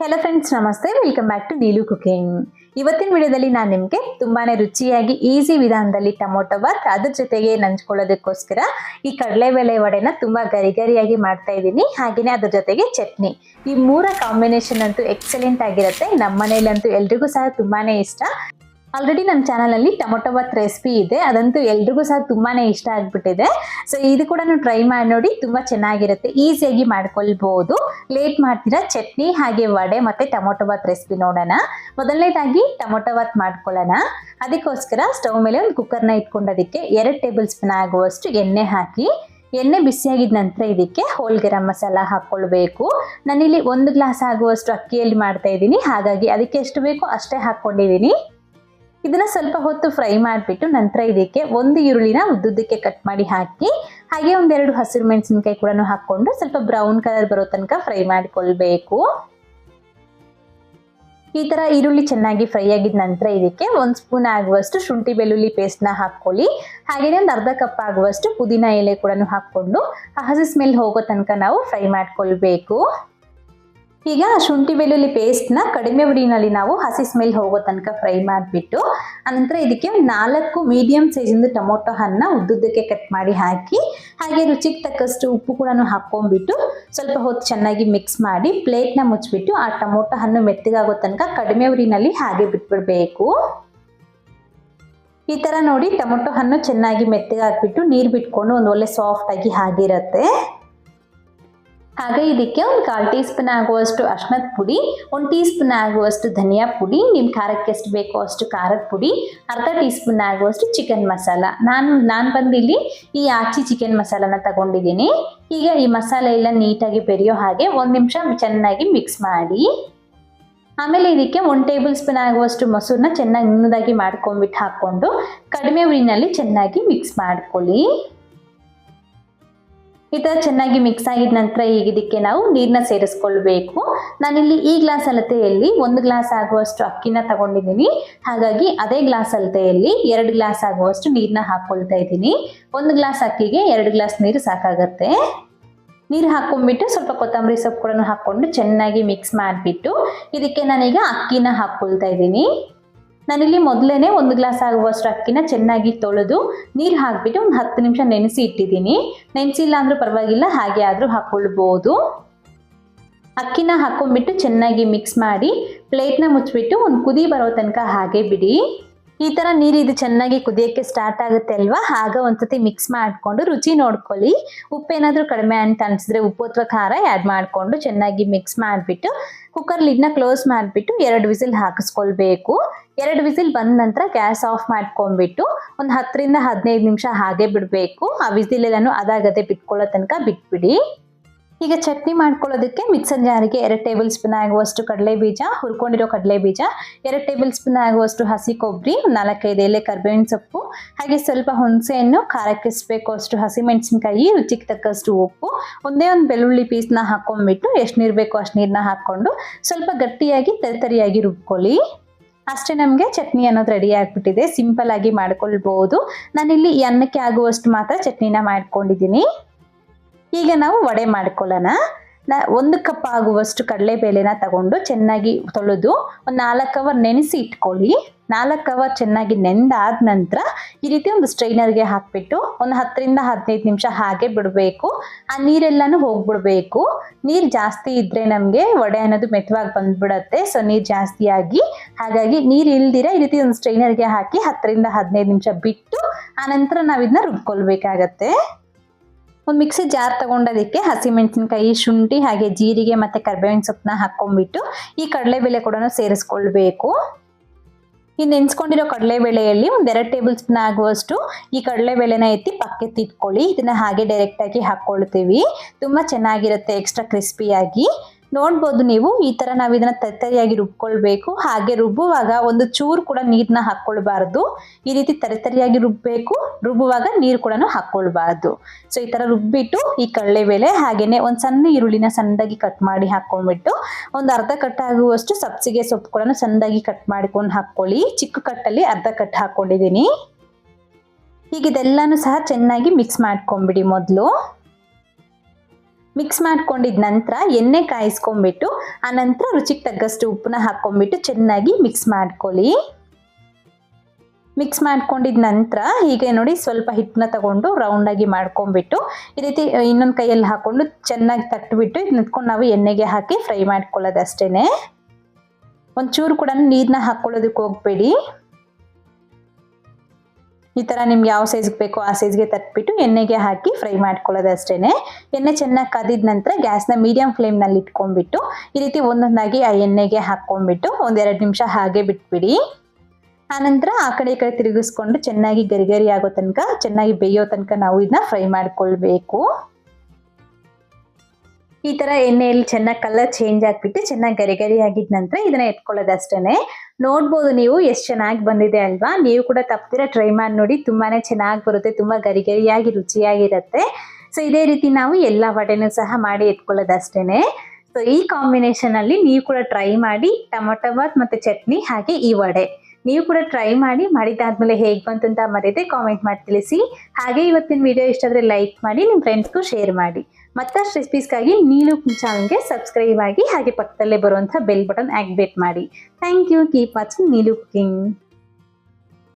Hello friends namaste. Welcome back to Neelu cooking ಇವತ್ತಿನ ವಿಡಿಯೋದಲ್ಲಿ ನಾನು ನಿಮಗೆ ತುಂಬಾನೇ ರುಚಿಯಾಗಿ ಈಸಿ ವಿಧಾನದಲ್ಲಿ ಟೊಮೊಟೊ ಬಾತ್ ಅದ್ರ ಜೊತೆಗೆ ನಂಚ್ಕೊಳ್ಳೋದಕ್ಕೋಸ್ಕರ ಈ ಕಡಲೆಬೇಳೆ ವಡೆನ ತುಂಬಾ ಗರಿ ಗರಿಯಾಗಿ ಮಾಡ್ತಾ ಇದ್ದೀನಿ. ಹಾಗೆಯೇ ಅದ್ರ ಜೊತೆಗೆ ಚಟ್ನಿ. ಈ ಮೂರ ಕಾಂಬಿನೇಷನ್ ಅಂತೂ ಎಕ್ಸಲೆಂಟ್ ಆಗಿರುತ್ತೆ. ನಮ್ಮ ಮನೇಲಂತೂ ಎಲ್ರಿಗೂ ಸಹ ತುಂಬಾನೇ ಇಷ್ಟ. ಆಲ್ರೆಡಿ ನಮ್ಮ ಚಾನಲಲ್ಲಿ ಟೊಮೊಟೊ ಬಾತ್ ರೆಸಿಪಿ ಇದೆ. ಅದಂತೂ ಎಲ್ರಿಗೂ ಸಹ ತುಂಬಾನೇ ಇಷ್ಟ ಆಗ್ಬಿಟ್ಟಿದೆ. ಸೊ ಇದು ಕೂಡ ಟ್ರೈ ಮಾಡಿ ನೋಡಿ, ತುಂಬಾ ಚೆನ್ನಾಗಿರುತ್ತೆ. ಈಸಿಯಾಗಿ ಮಾಡ್ಕೊಳ್ಬೋದು. ಲೇಟ್ ಮಾಡ್ತೀರಾ? ಚಟ್ನಿ ಹಾಗೆ ವಡೆ ಮತ್ತೆ ಟೊಮೊಟೊ ಬಾತ್ ರೆಸಿಪಿ ನೋಡೋಣ. ಮೊದಲನೇದಾಗಿ ಟೊಮೊಟೊ ಬಾತ್ ಮಾಡ್ಕೊಳ್ಳೋಣ. ಅದಕ್ಕೋಸ್ಕರ ಸ್ಟವ್ ಮೇಲೆ ಒಂದು ಕುಕ್ಕರ್ನ ಇಟ್ಕೊಂಡೋದಕ್ಕೆ ಎರಡು ಟೇಬಲ್ ಸ್ಪೂನ್ ಆಗುವಷ್ಟು ಎಣ್ಣೆ ಹಾಕಿ, ಎಣ್ಣೆ ಬಿಸಿಯಾಗಿದ ನಂತರ ಇದಕ್ಕೆ ಹೋಲ್ ಗರಂ ಮಸಾಲ ಹಾಕ್ಕೊಳ್ಬೇಕು. ನಾನಿಲ್ಲಿ ಒಂದು ಗ್ಲಾಸ್ ಆಗುವಷ್ಟು ಅಕ್ಕಿಯಲ್ಲಿ ಮಾಡ್ತಾ ಇದ್ದೀನಿ. ಹಾಗಾಗಿ ಅದಕ್ಕೆ ಎಷ್ಟು ಬೇಕೋ ಅಷ್ಟೇ ಹಾಕ್ಕೊಂಡಿದ್ದೀನಿ. ಇದನ್ನ ಸ್ವಲ್ಪ ಹೊತ್ತು ಫ್ರೈ ಮಾಡಿಬಿಟ್ಟು ನಂತರ ಇದಕ್ಕೆ ಒಂದು ಈರುಳ್ಳಿನ ಉದ್ದುದ್ದಕ್ಕೆ ಕಟ್ ಮಾಡಿ ಹಾಕಿ, ಹಾಗೆ ಒಂದೆರಡು ಹಸಿರು ಮೆಣಸಿನ್ಕಾಯಿ ಕೂಡ ಹಾಕ್ಕೊಂಡು ಸ್ವಲ್ಪ ಬ್ರೌನ್ ಕಲರ್ ಬರೋ ತನಕ ಫ್ರೈ ಮಾಡಿಕೊಳ್ಬೇಕು. ಈ ತರ ಈರುಳ್ಳಿ ಚೆನ್ನಾಗಿ ಫ್ರೈ ಆಗಿದ ನಂತರ ಇದಕ್ಕೆ ಒಂದು ಸ್ಪೂನ್ ಆಗುವಷ್ಟು ಶುಂಠಿ ಬೆಳ್ಳುಳ್ಳಿ ಪೇಸ್ಟ್ನ ಹಾಕ್ಕೊಳ್ಳಿ. ಹಾಗೆಯೇ ಒಂದು ಅರ್ಧ ಕಪ್ ಆಗುವಷ್ಟು ಪುದೀನ ಎಲೆ ಕೂಡ ಹಾಕ್ಕೊಂಡು ಹಸಿ ಸ್ಮೆಲ್ ಹೋಗೋ ತನಕ ನಾವು ಫ್ರೈ ಮಾಡ್ಕೊಳ್ಬೇಕು. ಈಗ ಶುಂಠಿ ಬೆಳ್ಳುಳ್ಳಿ ಪೇಸ್ಟ್ನ ಕಡಿಮೆ ಉರಿನಲ್ಲಿ ನಾವು ಹಸಿ ಸ್ಮೆಲ್ ಹೋಗೋ ತನಕ ಫ್ರೈ ಮಾಡಿಬಿಟ್ಟು ಅನಂತರ ಇದಕ್ಕೆ ನಾಲ್ಕು ಮೀಡಿಯಂ ಸೈಜಿಂದು ಟೊಮೊಟೊ ಹಣ್ಣ ಉದ್ದುದ್ದಕ್ಕೆ ಕಟ್ ಮಾಡಿ ಹಾಕಿ, ಹಾಗೆ ರುಚಿಗೆ ತಕ್ಕಷ್ಟು ಉಪ್ಪು ಕೂಡ ಹಾಕ್ಕೊಂಡ್ಬಿಟ್ಟು ಸ್ವಲ್ಪ ಹೊತ್ತು ಚೆನ್ನಾಗಿ ಮಿಕ್ಸ್ ಮಾಡಿ ಪ್ಲೇಟ್ನ ಮುಚ್ಚಿಬಿಟ್ಟು ಆ ಟೊಮೊಟೊ ಹಣ್ಣು ಮೆತ್ತಗಾಗೋ ತನಕ ಕಡಿಮೆ ಉರಿನಲ್ಲಿ ಹಾಗೆ ಬಿಟ್ಬಿಡ್ಬೇಕು. ಈ ಥರ ನೋಡಿ ಟೊಮೊಟೊ ಹಣ್ಣು ಚೆನ್ನಾಗಿ ಮೆತ್ತಗಾಕ್ಬಿಟ್ಟು ನೀರು ಬಿಟ್ಕೊಂಡು ಒಂದು ಒಳ್ಳೆ ಸಾಫ್ಟಾಗಿ ಹಾಗಿರುತ್ತೆ. ಹಾಗೆ ಇದಕ್ಕೆ ಒಂದು ಕಾಲು ಟೀ ಸ್ಪೂನ್ ಆಗುವಷ್ಟು ಅರ್ಶಿನದ ಪುಡಿ, ಒಂದು ಟೀ ಸ್ಪೂನ್ ಆಗುವಷ್ಟು ಧನಿಯಾ ಪುಡಿ, ನಿಮ್ಮ ಖಾರಕ್ಕೆ ಎಷ್ಟು ಬೇಕೋ ಅಷ್ಟು ಖಾರದ ಪುಡಿ, ಅರ್ಧ ಟೀ ಸ್ಪೂನ್ ಆಗುವಷ್ಟು ಚಿಕನ್ ಮಸಾಲ. ನಾನು ನಾನು ಬಂದಿಲ್ಲಿ ಈ ಆಚಿ ಚಿಕನ್ ಮಸಾಲನ ತಗೊಂಡಿದ್ದೀನಿ. ಈಗ ಈ ಮಸಾಲೆ ಎಲ್ಲ ನೀಟಾಗಿ ಬೆರೆಯೋ ಹಾಗೆ ಒಂದು ನಿಮಿಷ ಚೆನ್ನಾಗಿ ಮಿಕ್ಸ್ ಮಾಡಿ. ಆಮೇಲೆ ಇದಕ್ಕೆ ಒಂದು ಟೇಬಲ್ ಸ್ಪೂನ್ ಆಗುವಷ್ಟು ಮೊಸರನ್ನ ಚೆನ್ನಾಗಿ ನುಣ್ಣದಾಗಿ ಮಾಡ್ಕೊಂಡ್ಬಿಟ್ಟು ಹಾಕ್ಕೊಂಡು ಕಡಿಮೆ ಉರಿನಲ್ಲಿ ಚೆನ್ನಾಗಿ ಮಿಕ್ಸ್ ಮಾಡ್ಕೊಳ್ಳಿ. ಈ ಥರ ಚೆನ್ನಾಗಿ ಮಿಕ್ಸ್ ಆಗಿದ ನಂತರ ಈಗ ಇದಕ್ಕೆ ನಾವು ನೀರನ್ನ ಸೇರಿಸ್ಕೊಳ್ಬೇಕು. ನಾನಿಲ್ಲಿ ಈ ಗ್ಲಾಸ್ ಅಳತೆಯಲ್ಲಿ ಒಂದು ಗ್ಲಾಸ್ ಆಗುವಷ್ಟು ಅಕ್ಕಿನ ತಗೊಂಡಿದ್ದೀನಿ. ಹಾಗಾಗಿ ಅದೇ ಗ್ಲಾಸ್ ಅಳತೆಯಲ್ಲಿ ಎರಡು ಗ್ಲಾಸ್ ಆಗುವಷ್ಟು ನೀರನ್ನ ಹಾಕ್ಕೊಳ್ತಾ ಇದ್ದೀನಿ. ಒಂದು ಗ್ಲಾಸ್ ಅಕ್ಕಿಗೆ ಎರಡು ಗ್ಲಾಸ್ ನೀರು ಸಾಕಾಗತ್ತೆ. ನೀರು ಹಾಕೊಂಡ್ಬಿಟ್ಟು ಸ್ವಲ್ಪ ಕೊತ್ತಂಬರಿ ಸೊಪ್ಪು ಕೂಡ ಹಾಕ್ಕೊಂಡು ಚೆನ್ನಾಗಿ ಮಿಕ್ಸ್ ಮಾಡಿಬಿಟ್ಟು ಇದಕ್ಕೆ ನಾನೀಗ ಅಕ್ಕಿನ ಹಾಕ್ಕೊಳ್ತಾ ಇದ್ದೀನಿ. ನಾನಿಲ್ಲಿ ಮೊದಲೇ ಒಂದು ಗ್ಲಾಸ್ ಆಗುವಷ್ಟು ಅಕ್ಕಿನ ಚೆನ್ನಾಗಿ ತೊಳೆದು ನೀರು ಹಾಕಿಬಿಟ್ಟು ಒಂದು ಹತ್ತು ನಿಮಿಷ ನೆನೆಸಿ ಇಟ್ಟಿದ್ದೀನಿ. ನೆನೆಸಿಲ್ಲ ಅಂದರೂ ಪರವಾಗಿಲ್ಲ, ಹಾಗೆ ಆದರೂ ಹಾಕ್ಕೊಳ್ಬೋದು ಅಕ್ಕಿನ ಹಾಕ್ಕೊಂಡ್ಬಿಟ್ಟು ಚೆನ್ನಾಗಿ ಮಿಕ್ಸ್ ಮಾಡಿ ಪ್ಲೇಟ್ನ ಮುಚ್ಚಿಬಿಟ್ಟು ಒಂದು ಕುದಿ ಬರೋ ತನಕ ಹಾಗೆ ಬಿಡಿ. ಈ ಥರ ನೀರು ಇದು ಚೆನ್ನಾಗಿ ಕುದಿಯೋಕ್ಕೆ ಸ್ಟಾರ್ಟ್ ಆಗುತ್ತೆ ಅಲ್ವಾ? ಆಗ ಒಂದ್ಸತಿ ಮಿಕ್ಸ್ ಮಾಡಿಕೊಂಡು ರುಚಿ ನೋಡ್ಕೊಳ್ಳಿ. ಉಪ್ಪೇನಾದರೂ ಕಡಿಮೆ ಅಂತ ಅನಿಸಿದ್ರೆ ಉಪ್ಪು ಅಥವಾ ಖಾರ ಆ್ಯಡ್ ಮಾಡಿಕೊಂಡು ಚೆನ್ನಾಗಿ ಮಿಕ್ಸ್ ಮಾಡಿಬಿಟ್ಟು ಕುಕ್ಕರ್ ಲಿಡ್ನ ಕ್ಲೋಸ್ ಮಾಡಿಬಿಟ್ಟು ಎರಡು ವಿಸಿಲ್ ಹಾಕಿಸ್ಕೊಳ್ಬೇಕು. ಎರಡು ವಿಸಿಲ್ ಬಂದ ನಂತರ ಗ್ಯಾಸ್ ಆಫ್ ಮಾಡ್ಕೊಂಡ್ಬಿಟ್ಟು ಒಂದು ಹತ್ತರಿಂದ ಹದಿನೈದು ನಿಮಿಷ ಹಾಗೆ ಬಿಡಬೇಕು. ಆ ವಿಸಿಲ್ ಎಲ್ಲನೂ ಅದಾಗದೆ ಬಿಟ್ಕೊಳ್ಳೋ ತನಕ ಬಿಟ್ಬಿಡಿ. ಈಗ ಚಟ್ನಿ ಮಾಡ್ಕೊಳ್ಳೋದಕ್ಕೆ ಮಿಕ್ಸರ್ ಜಾರಿಗೆ ಎರಡು ಟೇಬಲ್ ಸ್ಪೂನ್ ಆಗುವಷ್ಟು ಕಡಲೆ ಬೀಜ, ಹುರ್ಕೊಂಡಿರೋ ಕಡಲೆ ಬೀಜ, ಎರಡು ಟೇಬಲ್ ಸ್ಪೂನ್ ಆಗುವಷ್ಟು ಹಸಿ ಕೊಬ್ಬರಿ, ನಾಲ್ಕೈದು ಎಲೆ ಕರ್ಬೇವಿನ ಸೊಪ್ಪು, ಹಾಗೆ ಸ್ವಲ್ಪ ಹುಣಸೆಹಣ್ಣು, ಖಾರಕ್ಕೆ ಎಷ್ಟು ಬೇಕೋ ಅಷ್ಟು ಹಸಿಮೆಣಸಿನ್ಕಾಯಿ ರುಚಿಗೆ ತಕ್ಕಷ್ಟು ಉಪ್ಪು, ಒಂದೇ ಒಂದು ಬೆಳ್ಳುಳ್ಳಿ ಪೀಸ್ನ ಹಾಕೊಂಡ್ಬಿಟ್ಟು ಎಷ್ಟು ನೀರು ಬೇಕೋ ಅಷ್ಟು ನೀರನ್ನ ಹಾಕ್ಕೊಂಡು ಸ್ವಲ್ಪ ಗಟ್ಟಿಯಾಗಿ ತರಿತರಿಯಾಗಿ ರುಬ್ಕೊಳ್ಳಿ. ಅಷ್ಟೇ ನಮಗೆ ಚಟ್ನಿ ಅನ್ನೋದು ರೆಡಿ ಆಗಿಬಿಟ್ಟಿದೆ. ಸಿಂಪಲ್ ಆಗಿ ಮಾಡ್ಕೊಳ್ಬೋದು. ನಾನಿಲ್ಲಿ ಅನ್ನಕ್ಕೆ ಆಗುವಷ್ಟು ಮಾತ್ರ ಚಟ್ನಿನ ಮಾಡ್ಕೊಂಡಿದ್ದೀನಿ. ಈಗ ನಾವು ವಡೆ ಮಾಡ್ಕೊಳ್ಳೋಣ. ನಾ, ಒಂದು ಕಪ್ ಆಗುವಷ್ಟು ಕಡಲೆಬೇಳೆನ ತಗೊಂಡು ಚೆನ್ನಾಗಿ ತೊಳೆದು, ಒಂದು ನಾಲ್ಕು ಅವರ್ ನೆನೆಸಿ ಇಟ್ಕೊಳ್ಳಿ. ನಾಲ್ಕು ಅವರ್ ಚೆನ್ನಾಗಿ ನೆಂದಾದ ನಂತರ ಈ ರೀತಿ ಒಂದು ಸ್ಟ್ರೈನರ್ಗೆ ಹಾಕ್ಬಿಟ್ಟು ಒಂದು ಹತ್ತರಿಂದ ಹದಿನೈದು ನಿಮಿಷ ಹಾಗೆ ಬಿಡಬೇಕು. ಆ ನೀರೆಲ್ಲನೂ ಹೋಗ್ಬಿಡ್ಬೇಕು. ನೀರು ಜಾಸ್ತಿ ಇದ್ದರೆ ನಮಗೆ ವಡೆ ಅನ್ನೋದು ಮೆತ್ತವಾಗಿ ಬಂದ್ಬಿಡತ್ತೆ. ಸೊ ನೀರು ಜಾಸ್ತಿಯಾಗಿ ಹಾಗಾಗಿ ನೀರು ಇಲ್ದಿರ ಈ ರೀತಿ ಒಂದು ಸ್ಟ್ರೈನರ್ಗೆ ಹಾಕಿ ಹತ್ತರಿಂದ ಹದಿನೈದು ನಿಮಿಷ ಬಿಟ್ಟು ಆನಂತರ ನಾವು ಇದನ್ನ ರುಬ್ಕೊಳ್ಬೇಕಾಗತ್ತೆ. ಒಂದು ಮಿಕ್ಸಿ ಜಾರ್ ತಗೊಂಡೋದಕ್ಕೆ ಹಸಿಮೆಣಸಿನ್ಕಾಯಿ, ಶುಂಠಿ ಹಾಗೆ ಜೀರಿಗೆ ಮತ್ತು ಕರ್ಬೇವಿನ ಸೊಪ್ಪನ್ನ ಹಾಕ್ಕೊಂಡ್ಬಿಟ್ಟು ಈ ಕಡಲೆಬೇಳೆ ಕೂಡ ಸೇರಿಸ್ಕೊಳ್ಬೇಕು. ಈ ನೆನ್ಸ್ಕೊಂಡಿರೋ ಕಡಲೆಬೇಳೆಯಲ್ಲಿ ಒಂದೆರಡು ಟೇಬಲ್ ಸ್ಪೂನ್ ಆಗುವಷ್ಟು ಈ ಕಡಲೆಬೇಳೆನ ಎತ್ತಿ ಪಕ್ಕಕ್ಕೆ ತಿಟ್ಕೊಳ್ಳಿ ಇದನ್ನ ಹಾಗೆ ಡೈರೆಕ್ಟಾಗಿ ಹಾಕ್ಕೊಳ್ತೀವಿ. ತುಂಬ ಚೆನ್ನಾಗಿರುತ್ತೆ ಎಕ್ಸ್ಟ್ರಾ ಕ್ರಿಸ್ಪಿಯಾಗಿ ನೋಡ್ಬೋದು ನೀವು, ಈ ಥರ ನಾವು ಇದನ್ನು ತರಿತರಿಯಾಗಿ ರುಬ್ಕೊಳ್ಬೇಕು. ಹಾಗೆ ರುಬ್ಬುವಾಗ ಒಂದು ಚೂರು ಕೂಡ ನೀರನ್ನ ಹಾಕ್ಕೊಳ್ಬಾರ್ದು. ಈ ರೀತಿ ತರಿತರಿಯಾಗಿ ರುಬ್ಬಬೇಕು ರುಬ್ಬುವಾಗ ನೀರು ಕೂಡ ಹಾಕ್ಕೊಳ್ಬಾರ್ದು. ಸೊ, ಈ ಥರ ರುಬ್ಬಿಟ್ಟು ಈ ಕಡಲೆಬೇಳೆ ಹಾಗೆಯೇ ಒಂದು ಸಣ್ಣ ಈರುಳ್ಳಿನ ಸಣ್ಣದಾಗಿ ಕಟ್ ಮಾಡಿ ಹಾಕ್ಕೊಂಡ್ಬಿಟ್ಟು, ಒಂದು ಅರ್ಧ ಕಟ್ ಆಗುವಷ್ಟು ಸಬ್ಸಿಗೆ ಸೊಪ್ಪು ಕೂಡ ಸಣ್ಣದಾಗಿ ಕಟ್ ಮಾಡ್ಕೊಂಡು ಹಾಕ್ಕೊಳ್ಳಿ. ಚಿಕ್ಕ ಕಟ್ಟಲ್ಲಿ ಅರ್ಧ ಕಟ್ ಹಾಕ್ಕೊಂಡಿದ್ದೀನಿ ಇದೆಲ್ಲನೂ ಸಹ ಚೆನ್ನಾಗಿ ಮಿಕ್ಸ್ ಮಾಡ್ಕೊಂಬಿಡಿ ಮೊದಲು. ಮಿಕ್ಸ್ ಮಾಡ್ಕೊಂಡಿದ ನಂತರ ಎಣ್ಣೆ ಕಾಯಿಸ್ಕೊಂಡ್ಬಿಟ್ಟು, ಆ ನಂತರ ರುಚಿಗೆ ತಗ್ಗಷ್ಟು ಉಪ್ಪನ್ನ ಹಾಕ್ಕೊಂಡ್ಬಿಟ್ಟು ಚೆನ್ನಾಗಿ ಮಿಕ್ಸ್ ಮಾಡ್ಕೊಳ್ಳಿ. ಮಿಕ್ಸ್ ಮಾಡ್ಕೊಂಡಿದ ನಂತರ ಹೀಗೆ ನೋಡಿ ಸ್ವಲ್ಪ ಹಿಟ್ಟನ್ನ ತಗೊಂಡು ರೌಂಡಾಗಿ ಮಾಡ್ಕೊಂಡ್ಬಿಟ್ಟು, ಈ ರೀತಿ ಇನ್ನೊಂದು ಕೈಯಲ್ಲಿ ಹಾಕೊಂಡು ಚೆನ್ನಾಗಿ ತಟ್ಬಿಟ್ಟು ಇದನ್ನ ಎತ್ಕೊಂಡು ನಾವು ಎಣ್ಣೆಗೆ ಹಾಕಿ ಫ್ರೈ ಮಾಡ್ಕೊಳ್ಳೋದು ಅಷ್ಟೇ ಒಂಚೂರು ಕೂಡ ನೀರನ್ನ ಹಾಕ್ಕೊಳ್ಳೋದಕ್ಕೆ ಹೋಗಬೇಡಿ. ಈ ಥರ ನಿಮ್ಗೆ ಯಾವ ಸೈಜ್ಗೆ ಬೇಕೋ ಆ ಸೈಜ್ಗೆ ತಟ್ಬಿಟ್ಟು ಎಣ್ಣೆಗೆ ಹಾಕಿ ಫ್ರೈ ಮಾಡ್ಕೊಳ್ಳೋದು ಅಷ್ಟೇ ಎಣ್ಣೆ ಚೆನ್ನಾಗಿ ಕದಿದ ನಂತರ ಗ್ಯಾಸ್ನ ಮೀಡಿಯಂ ಫ್ಲೇಮ್ನಲ್ಲಿ ಇಟ್ಕೊಂಡ್ಬಿಟ್ಟು, ಈ ರೀತಿ ಒಂದೊಂದಾಗಿ ಆ ಎಣ್ಣೆಗೆ ಹಾಕ್ಕೊಂಡ್ಬಿಟ್ಟು ಒಂದೆರಡು ನಿಮಿಷ ಹಾಗೆ ಬಿಟ್ಬಿಡಿ. ಆನಂತರ ಆ ಕಡೆ ಈ ಕಡೆ ತಿರುಗಿಸ್ಕೊಂಡು ಚೆನ್ನಾಗಿ ಗರಿ ಗರಿ ಆಗೋ ತನಕ, ಚೆನ್ನಾಗಿ ಬೇಯೋ ತನಕ ನಾವು ಇದನ್ನ ಫ್ರೈ ಮಾಡ್ಕೊಳ್ಬೇಕು. ಈ ತರ ಎಣ್ಣೆಯಲ್ಲಿ ಚೆನ್ನಾಗಿ ಕಲರ್ ಚೇಂಜ್ ಆಗಿಬಿಟ್ಟು ಚೆನ್ನಾಗಿ ಗರಿ ಗರಿ ಆಗಿದ ನಂತರ ಇದನ್ನ ಎತ್ಕೊಳ್ಳೋದು ಅಷ್ಟೇನೆ. ನೋಡ್ಬೋದು ನೀವು ಎಷ್ಟು ಚೆನ್ನಾಗಿ ಬಂದಿದೆ ಅಲ್ವಾ? ನೀವು ಕೂಡ ತಪ್ಪದಿರ ಟ್ರೈ ಮಾಡಿ ನೋಡಿ. ತುಂಬಾನೇ ಚೆನ್ನಾಗಿ ಬರುತ್ತೆ, ತುಂಬಾ ಗರಿ ಗರಿಯಾಗಿ ರುಚಿಯಾಗಿರುತ್ತೆ. ಸೊ ಇದೇ ರೀತಿ ನಾವು ಎಲ್ಲ ವಡೆನೂ ಸಹ ಮಾಡಿ ಎತ್ಕೊಳ್ಳೋದು ಅಷ್ಟೇನೆ. ಸೊ ಈ ಕಾಂಬಿನೇಷನ್ ಅಲ್ಲಿ ನೀವು ಕೂಡ ಟ್ರೈ ಮಾಡಿ ಟೊಮೊಟೊ ಬಾತ್ ಮತ್ತೆ ಚಟ್ನಿ ಹಾಗೆ ಈ ವಡೆ. ನೀವು ಕೂಡ ಟ್ರೈ ಮಾಡಿ, ಮಾಡಿದ್ದಾದ್ಮೇಲೆ ಹೇಗೆ ಬಂತು ಅಂತ ಮರೀದೆ ಕಾಮೆಂಟ್ ಮಾಡಿ ತಿಳಿಸಿ. ಹಾಗೆ ಇವತ್ತಿನ ವಿಡಿಯೋ ಇಷ್ಟ ಲೈಕ್ ಮಾಡಿ ನಿಮ್ಮ ಫ್ರೆಂಡ್ಸ್ಗೂ ಶೇರ್ ಮಾಡಿ. ಮತ್ತಷ್ಟು ರೆಸಿಪೀಸ್ಗಾಗಿ ನೀನು ಚಾನಲ್ಗೆ ಸಬ್ಸ್ಕ್ರೈಬ್ ಆಗಿ ಹಾಗೆ ಪಕ್ಕದಲ್ಲೇ ಬರುವಂಥ ಬೆಲ್ ಬಟನ್ ಆಕ್ಟಿವೇಟ್ ಮಾಡಿ. Thank you. Keep watching Neelu cooking.